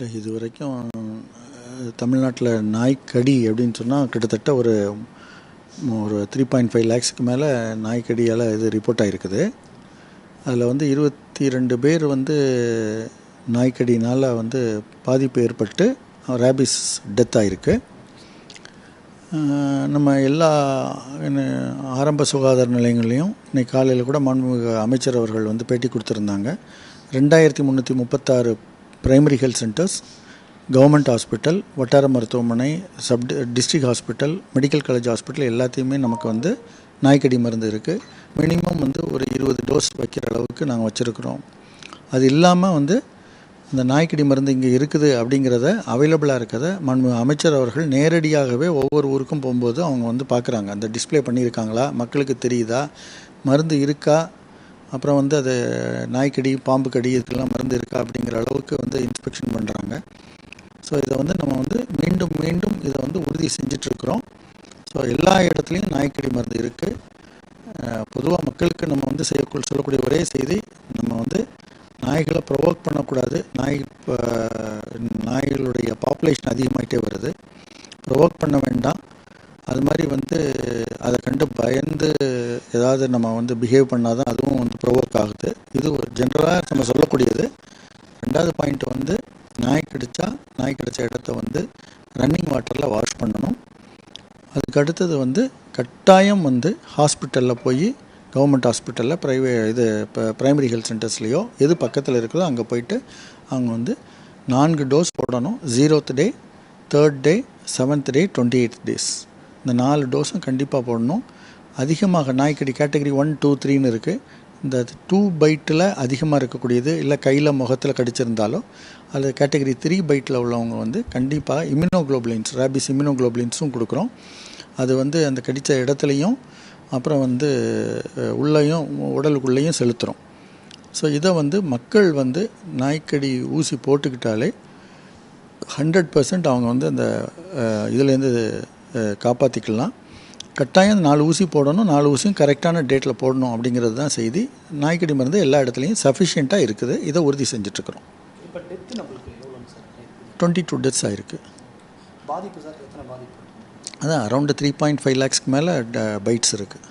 இது வரைக்கும் தமிழ்நாட்டில் நாய்க்கடி அப்படின்னு சொன்னால் கிட்டத்தட்ட ஒரு ஒரு த்ரீ பாயிண்ட் ஃபைவ் லேக்ஸுக்கு மேலே நாய்க்கடியால் இது ரிப்போர்ட் ஆகிருக்குது அதில் வந்து இருபத்தி ரெண்டு பேர் வந்து நாய்க்கடினால் வந்து பாதிப்பு ஏற்பட்டு ரேபிஸ் டெத் ஆகிருக்கு நம்ம எல்லா ஆரம்ப சுகாதார நிலையங்களையும் இன்றைக்கி காலையில் கூட மாண்புமிகு அமைச்சர் அவர்கள் வந்து பேட்டி கொடுத்துருந்தாங்க. ரெண்டாயிரத்தி முந்நூற்றி முப்பத்தாறு primary health centres government hospital வட்டார மருத்துவமனை sub district hospital medical college hospital எல்லாத்தையுமே நமக்கு வந்து நாய்க்கடி மருந்து இருக்குது மினிமம் வந்து ஒரு இருபது டோஸ் வைக்கிற அளவுக்கு நாங்கள் வச்சுருக்குறோம். அது இல்லாமல் வந்து இந்த நாய்க்கடி மருந்து இங்கே இருக்குது அப்படிங்கிறத அவைலபிளாக இருக்கிறத மண் அமைச்சர் அவர்கள் நேரடியாகவே ஒவ்வொரு ஊருக்கும் போகும்போது அவங்க வந்து பார்க்குறாங்க அந்த டிஸ்பிளே பண்ணியிருக்காங்களா? மக்களுக்கு தெரியுதா? மருந்து இருக்கா? அப்புறம் வந்து அது நாய்க்கடி பாம்பு கடி இதுக்கெல்லாம் மருந்து இருக்கா அப்படிங்கிற அளவுக்கு வந்து இன்ஸ்பெக்ஷன் பண்ணுறாங்க ஸோ இதை வந்து நம்ம வந்து மீண்டும் மீண்டும் இதை வந்து உறுதி செஞ்சிட்ருக்குறோம். ஸோ எல்லா இடத்துலையும் நாய்க்கடி மருந்து இருக்குது பொதுவாக மக்களுக்கு நம்ம வந்து செய்யக்கூடிய சொல்லக்கூடிய ஒரே செய்தி நம்ம வந்து நாய்களை ப்ரொவோக் பண்ணக்கூடாது. நாய் நாய்களுடைய பாப்புலேஷன் அதிகமாகிட்டே வருது. ப்ரொவோக் பண்ண வேண்டாம். அது மாதிரி வந்து அதை கண்டு பயந்து ஏதாவது நம்ம வந்து பிஹேவ் பண்ணால் தான் அதுவும் வந்து ப்ரொவோக் ஆகுது. இது ஒரு ஜென்ரலாக நம்ம சொல்லக்கூடியது. ரெண்டாவது பாயிண்ட் வந்து நாய் கடிச்சா நாய் கடித்த இடத்த வந்து ரன்னிங் வாட்டரில் வாஷ் பண்ணணும். அதுக்கு அடுத்தது வந்து கட்டாயம் வந்து ஹாஸ்பிட்டலில் போய் கவர்மெண்ட் ஹாஸ்பிட்டலில் ப்ரைவே இது இப்போ ப்ரைமரி ஹெல்த் சென்டர்ஸ்லேயோ எது பக்கத்தில் இருக்குதோ அங்கே போயிட்டு அவங்க வந்து நான்கு டோஸ் போடணும். Zeroth day third day seventh day twenty eight days இந்த நாலு டோஸும் கண்டிப்பாக போடணும். அதிகமாக நாய்க்கடி கேட்டகரி ஒன் டூ த்ரீன்னு இருக்குது இந்த டூ பைட்டில் அதிகமாக இருக்கக்கூடியது இல்லை கையில் முகத்தில் கடிச்சிருந்தாலோ அது கேட்டகரி த்ரீ பைட்டில் உள்ளவங்க வந்து கண்டிப்பாக இம்யூனோக்ளோபுலின்ஸ் ரேபிஸ் இம்யூனோக்ளோபுலின்ஸும் கொடுக்குறோம். அது வந்து அந்த கடித்த இடத்துலையும் அப்புறம் வந்து உள்ளேயும் உடலுக்குள்ளேயும் செலுத்துகிறோம் ஸோ இதை வந்து மக்கள் வந்து நாய்க்கடி ஊசி போட்டுக்கிட்டாலே ஹண்ட்ரட் பர்சன்ட் அவங்க வந்து அந்த இதுலேருந்து காப்பாற்றிக்கலாம் கட்டாயம் நாலு ஊசி போடணும் நாலு ஊசியும் கரெக்டான டேட்டில் போடணும் அப்படிங்கிறது தான் செய்தி. நாய்க்கடி மருந்து எல்லா இடத்துலையும் சஃபிஷியண்ட்டாக இருக்குது. இதை உறுதி செஞ்சிட்ருக்குறோம் டுவெண்ட்டி டூ டெத்ஸ் ஆகிருக்கு பாதிப்பு சார் எத்தனை பாதிப்பு? அதான் அரௌண்டு த்ரீ பாயிண்ட் ஃபைவ் லேக்ஸ்க்கு மேலே பைட்ஸ் இருக்குது